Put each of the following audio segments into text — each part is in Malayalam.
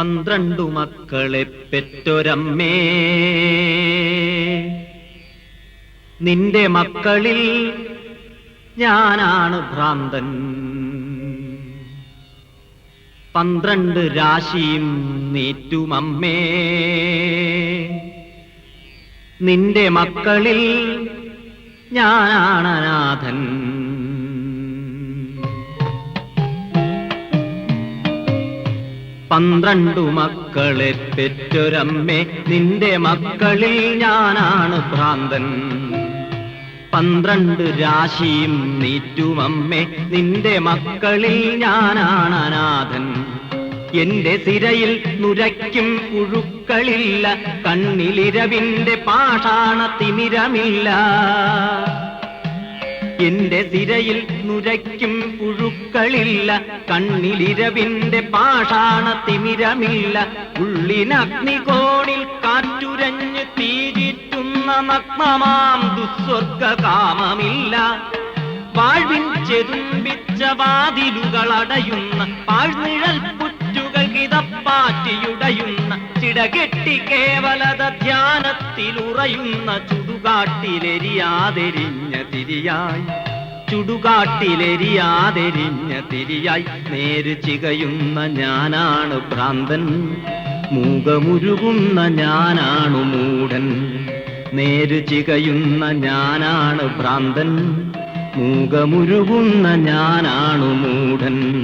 പന്ത്രണ്ടു മക്കളെ പെറ്റൊരമ്മേ. നിന്റെ മക്കളിൽ ഞാനാണ് ഭ്രാന്തൻ. പന്ത്രണ്ട് രാശിയും നീറ്റുമമ്മേ. നിന്റെ മക്കളിൽ ഞാനാണ് അനാഥൻ. പന്ത്രണ്ടു മക്കളെ പെറ്റൊരമ്മേ നിന്റെ മക്കളിൽ ഞാനാണ് ഭ്രാന്തൻ. പന്ത്രണ്ട് രാശിയും നീറ്റുമമ്മേ നിന്റെ മക്കളിൽ ഞാനാണ് അനാഥൻ. എന്റെ സിരയിൽ നുരയ്ക്കും പുഴുക്കളില്ല കണ്ണിലിരവിന്റെ പാഷാണ തിമിരമില്ല. എന്റെ തിരയിൽ നുരയ്ക്കും പുഴുക്കളില്ല. കണ്ണിലിരവിന്റെ പാഷാണ തിമിരമില്ല. ഉള്ളിനഗ്നികോണിൽ കാറ്റുരഞ്ഞ് തീരിറ്റുന്ന നഗ്നമാം ദുസ്വർഗ കാമമില്ല വാഴ്വിൻ ചെതുമ്പിച്ച വാതിലുകളടയുന്ന പാഴ്നിഴൽ പുറ്റുകൾ കിതപ്പാറ്റിയുടയുന്ന ചിടകെട്ടി കേവലത ധ്യാനത്തിലുറയുന്ന ചുടുകാട്ടിലെരിയാതെരിഞ്ഞ തിരിയായി. ചുടുകാട്ടിലെരിയാതെരിഞ്ഞ തിരിയായി. നേര് ചികയുന്ന ഞാനാണ് ഭ്രാന്തൻ. മൂകമുരുകുന്ന ഞാനാണു മൂടൻ നേര് ചികയുന്ന ഞാനാണ് ഭ്രാന്തൻ. മൂകമുരുകുന്ന ഞാനാണു മൂഢൻ.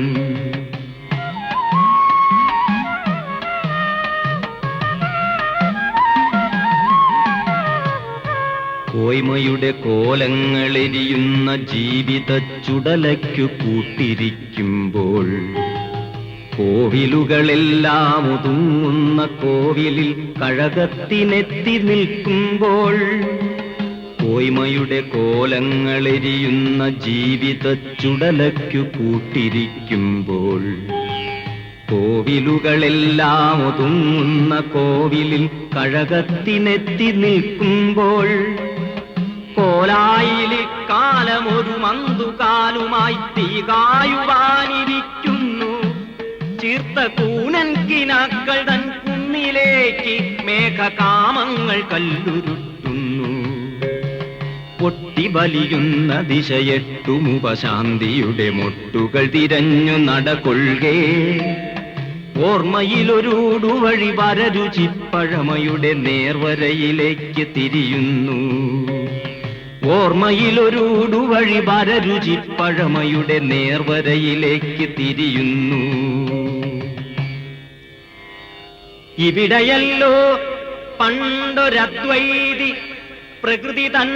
കോയ്മയുടെ കോലങ്ങളെരിയുന്ന ജീവിത ചുടലയ്ക്കു കൂട്ടിരിക്കുമ്പോൾ കോവിലുകളെല്ലാം ഒതുങ്ങുന്ന കോവിലിൽ കഴകത്തിനെത്തി നിൽക്കുമ്പോൾ കോയ്മയുടെ കോലങ്ങളെരിയുന്ന ജീവിത ചുടലയ്ക്കു കൂട്ടിരിക്കുമ്പോൾ കോവിലുകളെല്ലാം ഒതുങ്ങുന്ന കോവിലിൽ കഴകത്തിനെത്തി നിൽക്കുമ്പോൾ കോലായിലി കാലമൊരു മന്തുകാലുമായി തീകായുവാനിരിക്കുന്നു. ചീർത്ത കൂനൻ കിനാക്കൾ തൻ കുന്നിലേക്ക് മേഘകാമങ്ങൾ കല്ലുരുട്ടുന്നു. പൊട്ടിബലിയുന്ന ദിശയെട്ടുമുപശാന്തിയുടെ മൊട്ടുകൾ തിരഞ്ഞു നടകൊള്ളുകേ. ഓർമ്മയിലൊരൂടു വഴി വരരുചിപ്പഴമയുടെ നേർവരയിലേക്ക് തിരിയുന്നു. ഓർമ്മയിലൊരൂടു വഴി വരരുചി പഴമയുടെ നേർവരയിലേക്ക് തിരിയുന്നു. ഇവിടെയല്ലോ പണ്ടൊരദ്വൈതി പ്രകൃതി തൻ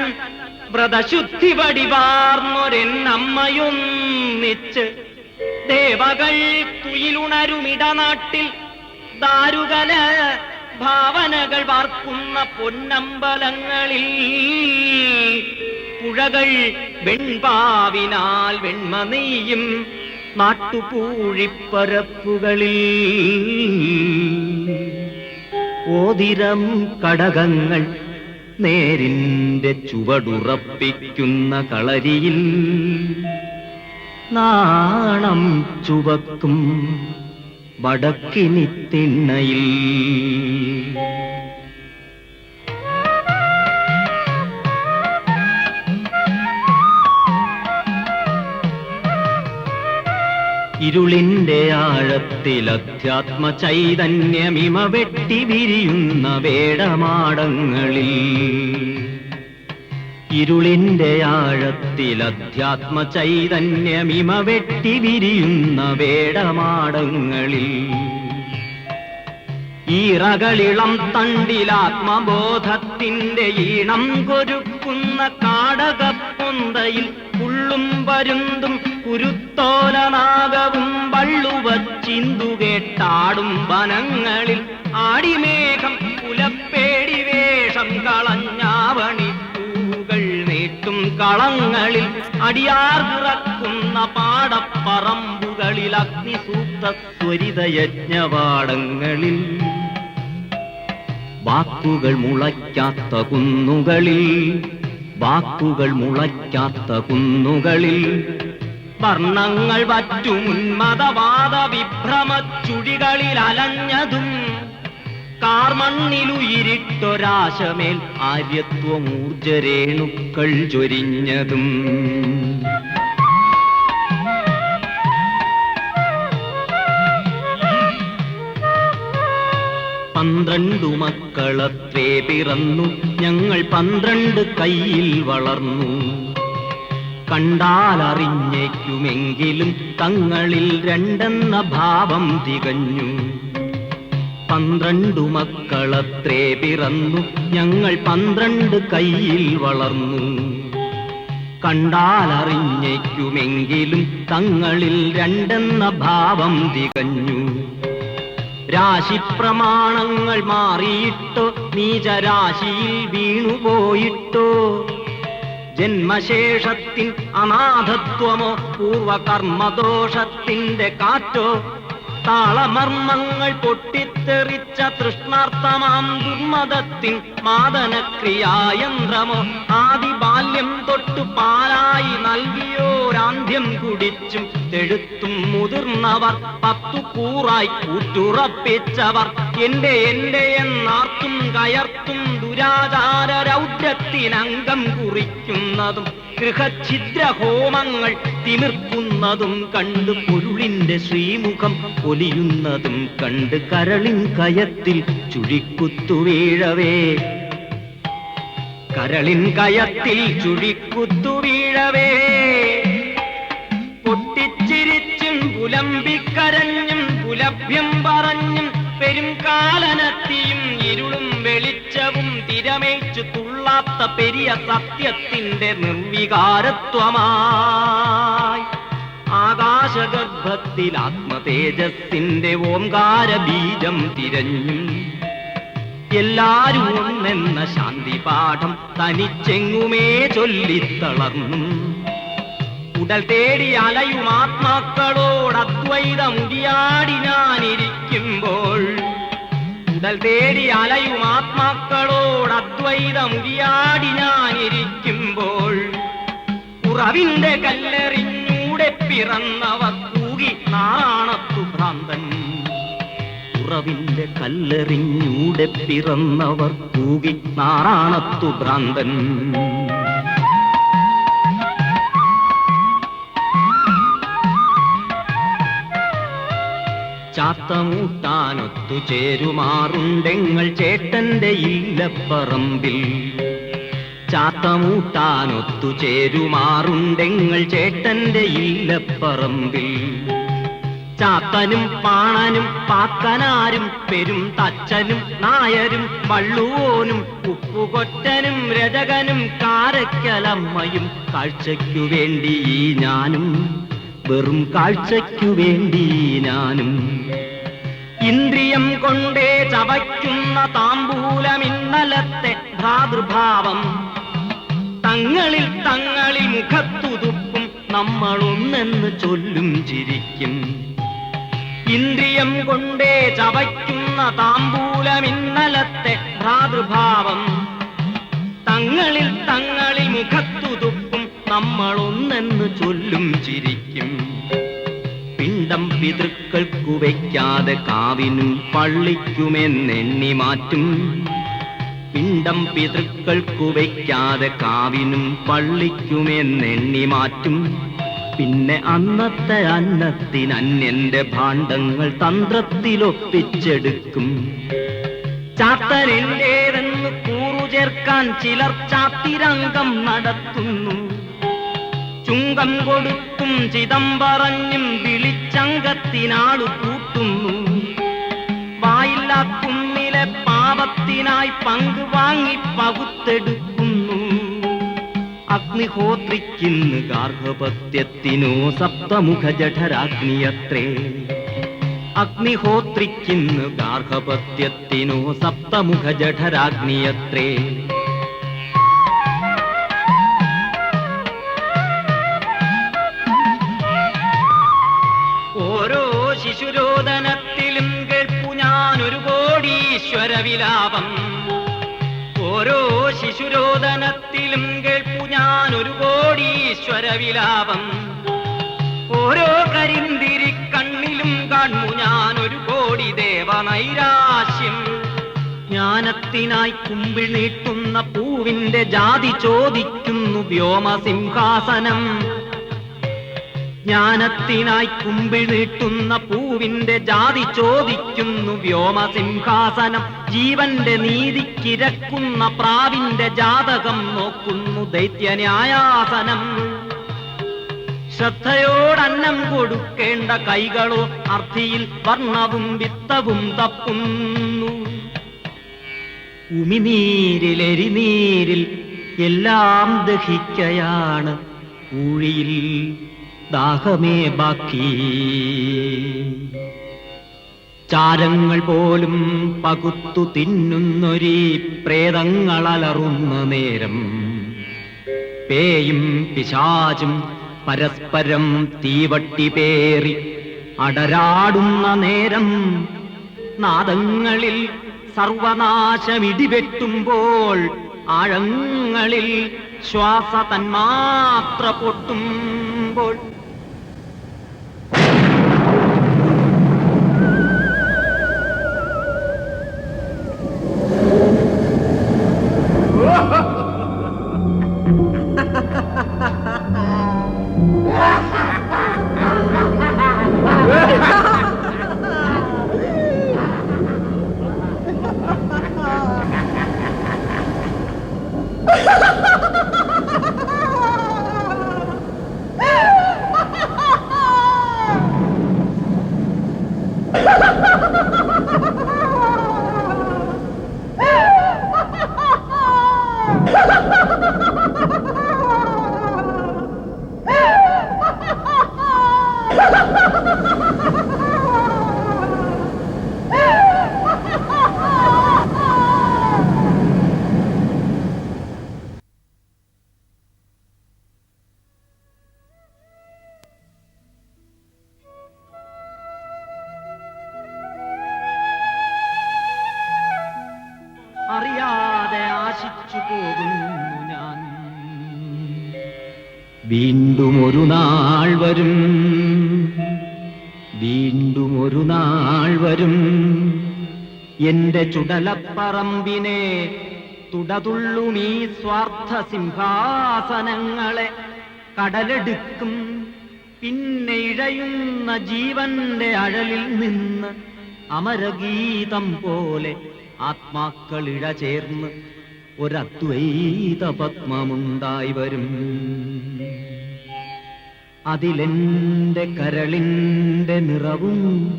വ്രതശുദ്ധി വടിവാർന്നൊരെന്നമ്മയൊന്നിച്ച് ദേവകൾ തുയിലുണരുമിടനാട്ടിൽ ദാരുകല ഭാവനകൾ വാർക്കുന്ന പൊന്നമ്പലങ്ങളിൽ പുഴകൾ വെൺപാവിനാൽ വെൺമനെയും നാട്ടുപൂഴിപ്പരപ്പുകളിൽ. ഓതിരം കടകങ്ങൾ നേരിന്റെ ചുവടുറപ്പിക്കുന്ന കളരിയിൽ നാണം ചുവക്കും വടക്കിനി തിണ്ണയിൽ. ഇരുളിന്റെ ആഴത്തിൽ അധ്യാത്മ ചൈതന്യമിമ വെട്ടി വിരിയുന്ന വേടമാടങ്ങളിൽ. ഇരുളിന്റെ ആഴത്തിൽ അധ്യാത്മ ചൈതന്യമിമ വെട്ടി വിരിയുന്ന വേടമാടങ്ങളിൽ. ഈറകളിളം തണ്ടിലാത്മബോധത്തിന്റെ ഈണം കൊരുക്കുന്ന കാടകപ്പൊന്തയിൽ ഉള്ളും പരുന്തും കുരുത്തോലനാഗവും വള്ളുവച്ചിന്തുകേട്ടാടും വനങ്ങളിൽ ആടിമേഘം കുലപ്പേടി വേഷം നീട്ടും കളങ്ങളിൽ അടിയാർ പിറക്കുന്ന പാടപ്പറമ്പുകളിൽ അഗ്നിസൂക്ത സ്വരിതയജ്ഞവാടങ്ങളിൽ വാക്കുകൾ മുളയ്ക്കാത്ത കുന്നുകളിൽ വാക്കുകൾ മുളയ്ക്കാത്ത കുന്നുകളിൽ. വർണങ്ങൾ വറ്റുമുന്മതവാദ വിഭ്രമച്ചുഴികളിൽ അലഞ്ഞതും കാർമണ്ണിലുയിരിട്ടൊരാശമേൽ ആര്യത്വമൂർജരേണുക്കൾ ചൊരിഞ്ഞതും. പന്ത്രണ്ടു മക്കളത്രേ പിറന്നു. ഞങ്ങൾ പന്ത്രണ്ട് കയ്യിൽ വളർന്നു. കണ്ടാലറിഞ്ഞേക്കുമെങ്കിലും തങ്ങളിൽ രണ്ടെന്ന ഭാവം തികഞ്ഞു. പന്ത്രണ്ടു മക്കളത്രേ പിറന്നു. ഞങ്ങൾ പന്ത്രണ്ട് കയ്യിൽ വളർന്നു. കണ്ടാലറിഞ്ഞേക്കുമെങ്കിലും തങ്ങളിൽ രണ്ടെന്ന ഭാവം തികഞ്ഞു. രാശിപ്രമാണങ്ങൾ മാറിയിട്ടോ നീചരാശിയിൽ വീണുപോയിട്ടോ. ജന്മശേഷത്തിൽ അനാഥത്വമോ പൂർവകർമ്മദോഷത്തിന്റെ കാറ്റോ താളമർമ്മങ്ങൾ പൊട്ടിത്തെറിച്ച തൃഷ്ണാർത്ഥമാം ദുർമതത്തിൻ മാതനക്രിയായന്ത്രമോ ആദി ബാല്യം തൊട്ടു പാലായി നൽകിയോരാന്ത്യം കുടിച്ചും തെഴുത്തും മുതിർന്നവർ പത്തു കൂറായി കൂറ്റുറപ്പിച്ചവർ. എന്റെ എന്റെ എന്നാർത്തും കയർത്തും ദുരാചാര രൗദ്രത്തിനംഗം കുറിക്കുന്നതും ഗൃഹഛിദ്രഹോമങ്ങൾ തിമിർക്കുന്നതും കണ്ട് പൊരുളിന്റെ ശ്രീമുഖം പൊലിയുന്നതും കണ്ട് കരളിൻ കയത്തിൽ ചുഴിക്കുത്തു വീഴവേ. കരളിൻ കയത്തിൽ ചുഴിക്കുത്തു വീഴവേ. പൊട്ടിച്ചിരിച്ചും പുലമ്പിക്കരഞ്ഞും പുലഭ്യം പറഞ്ഞും പെരും കാലനത്തിയും ഇരുളും തിരമേച്ചു തുള്ളാത്ത പെരിയ സത്യത്തിന്റെ നിർവികാരത്വമായി. ആകാശഗർഭത്തിൽ ആത്മതേജസ്സിന്റെ ഓംകാര ബീജം തിരഞ്ഞു. എല്ലാരും ഒന്നെന്ന ശാന്തി പാഠം തനിച്ചെങ്ങുമേ ചൊല്ലിത്തളർന്നു. ഉടൽ തേടി അലയും ആത്മാക്കളോട് അദ്വൈത ഞാനിരിക്കുമ്പോൾ ഉടൽ തേടി അലയും ആത്മാക്കളോട് അദ്വൈതമുരിയാടി ഞാനിരിക്കുമ്പോൾ ഉറവിന്റെ കല്ലെറിഞ്ഞൂടെ പിറന്നവർ കൂകി നാണത്തു ഭ്രാന്തൻ. ഉറവിന്റെ കല്ലെറിഞ്ഞൂടെ പിറന്നവർ കൂകി നാറാണത്തു ഭ്രാന്തൻ. ചാത്തമൂട്ടാനൊത്തു ചേരുമാറുണ്ടെങ്ങൾ ചേട്ടന്റെ ഇല്ലപ്പറമ്പിൽ. ചാത്തമൂട്ടാനൊത്തു ചേരുമാറുണ്ടെങ്ങൾ ചേട്ടന്റെ ഇല്ലപ്പറമ്പിൽ. ചാത്തനും പാണനും പാക്കനാരും പെരും തച്ചനും നായരും വള്ളുവോനും ഉപ്പുകൊറ്റനും രജകനും കാരക്കലമ്മയും കാഴ്ചയ്ക്കു വേണ്ടി ഞാനും വെറും കാഴ്ചയ്ക്കു വേണ്ടി ഞാനും. ഇന്ദ്രിയം കൊണ്ടേ ചവയ്ക്കുന്ന താമ്പൂലമിന്നലത്തെ ഭാതൃഭാവം തങ്ങളിൽ തങ്ങളിൽ മുഖത്തുതുപ്പും നമ്മളൊന്നെന്ന് ചൊല്ലും ചിരിക്കും. ഇന്ദ്രിയം കൊണ്ടേ ചവയ്ക്കുന്ന താമ്പൂലമിന്നലത്തെ ഭാതൃഭാവം തങ്ങളിൽ തങ്ങളിൽ മുഖത്തുതുപ്പും നമ്മളൊന്നെന്ന് ചൊല്ലും ചിരിക്കും. പിണ്ടം പിതൃക്കൾക്കു വയ്ക്കാതെ കാവിനും പള്ളിക്കുമെന്നെണ്ണി മാറ്റും. പിണ്ടം പിതൃക്കൾക്കു വയ്ക്കാതെ കാവിനും പള്ളിക്കുമെന്നെണ്ണി മാറ്റും. പിന്നെ അന്നത്തെ അന്നത്തിനന്യന്റെ ഭാണ്ഡങ്ങൾ തന്ത്രത്തിലൊപ്പിച്ചെടുക്കും. ചാത്തനെന്റേതെന്ന് കൂറു ചേർക്കാൻ ചിലർ ചാത്തിരംഗം നടത്തുന്നു. ചുങ്കം കൊടുക്കും ചിതം പറഞ്ഞും വിളിച്ചങ്കത്തിനാളു കൂട്ടുന്നു വായില്ലാക്കുന്നിലെ പാപത്തിനായി പങ്ക് വാങ്ങി പകുത്തെടുക്കുന്നു. അഗ്നിഹോത്രിക്കിന്ന് ഗാർഹപത്യത്തിനോ സപ്തമുഖ ജഠരാഗ്നിയത്രേ അഗ്നിഹോത്രിക്കിന്ന് ഗാർഹപത്യത്തിനോ സപ്തമുഖ ജഠരാഗ്നിയത്രേ വിലാപം ഓരോ ശിശുരോദനത്തിലും കേൾപ്പു ഒരു കോടീശ്വര വിലാപം. ഓരോ കരിന്തിരി കണ്ണിലും കാണു ഞാൻ ഒരു കോടി ദേവനൈരാശ്യം. ജ്ഞാനത്തിനായി കുമ്പിൾ നീട്ടുന്ന പൂവിന്റെ ജാതി ചോദിക്കുന്നു വ്യോമസിംഹാസനം. ജ്ഞാനത്തിനായി കുമ്പിൾ നീട്ടുന്ന പൂവിന്റെ ജാതി ചോദിക്കുന്നു വ്യോമസിംഹാസനം. ജീവന്റെ നീതിക്കിരക്കുന്ന പ്രാവിന്റെ ജാതകം നോക്കുന്നു ദൈത്യന്യായാസനം. ശ്രദ്ധയോടന്നം കൊടുക്കേണ്ട കൈകളോ അർത്ഥിയിൽ വർണവും വിത്തവും തപ്പുന്നു. ഉമിനീരിൽ എരിനീരിൽ എല്ലാം ദഹിക്കയാണ് ഊഴിയിൽ. ദാഹമേ ബാക്കി. ചാരങ്ങൾ പോലും പകുത്തു തിന്നുന്നൊരീ പ്രേതങ്ങളലറുന്ന നേരം. പേയും പിശാചും പരസ്പരം തീവട്ടി പേറി അടരാടുന്ന നേരം. നാദങ്ങളിൽ സർവനാശമിടിവെട്ടുമ്പോൾ ആഴങ്ങളിൽ ശ്വാസ തന്മാത്ര പൊട്ടുമ്പോൾ ആശിച്ചു പോകുന്നു ഞാൻ. വീണ്ടും ഒരു നാൾ വരും. വീണ്ടും ഒരു നാൾ വരും. എന്റെ ചുടലപ്പറമ്പിനെ തുടതുള്ളുമീ സ്വാർത്ഥ സിംഹാസനങ്ങളെ കടലെടുക്കും. പിന്നെ ഇഴയുന്ന ജീവന്റെ അഴലിൽ നിന്ന് അമരഗീതം പോലെ ആത്മാക്കൾ ഇഴ ചേർന്ന് ഒരദ്വൈത പത്മമുണ്ടായി വരും. അതിലെന്റെ കരളിന്റെ നിറവും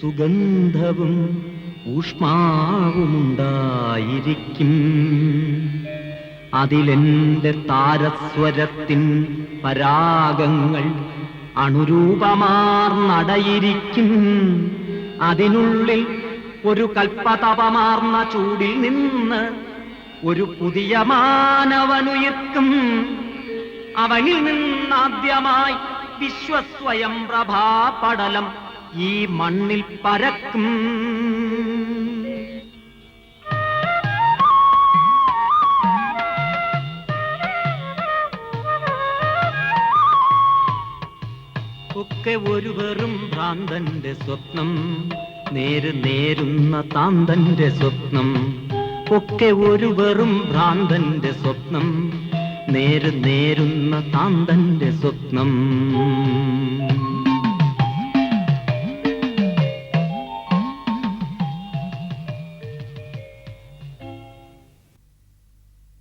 സുഗന്ധവും ഊഷ്മാവുമുണ്ടായിരിക്കും. അതിലെന്റെ താരസ്വരത്തിൻ പരാഗങ്ങൾ അണുരൂപമാർന്നടയിരിക്കും. അതിനുള്ളിൽ ഒരു കൽപ്പതപമാർന്ന ചൂടിൽ നിന്ന് ഒരു പുതിയ മാനവനുയർക്കും അവനിൽ നിന്നാദ്യമായി വിശ്വസ്വയം പ്രഭാപടലം ഈ മണ്ണിൽ പരക്കും. ഒക്കെ ഒരു വെറും ഭ്രാന്തന്റെ സ്വപ്നം നേര് നേരുന്ന താന്തന്റെ സ്വപ്നം. ഒക്കെ ഒരു വെറും ഭ്രാന്തന്റെ സ്വപ്നം. നേര് നേരുന്ന താന്തന്റെ സ്വപ്നം.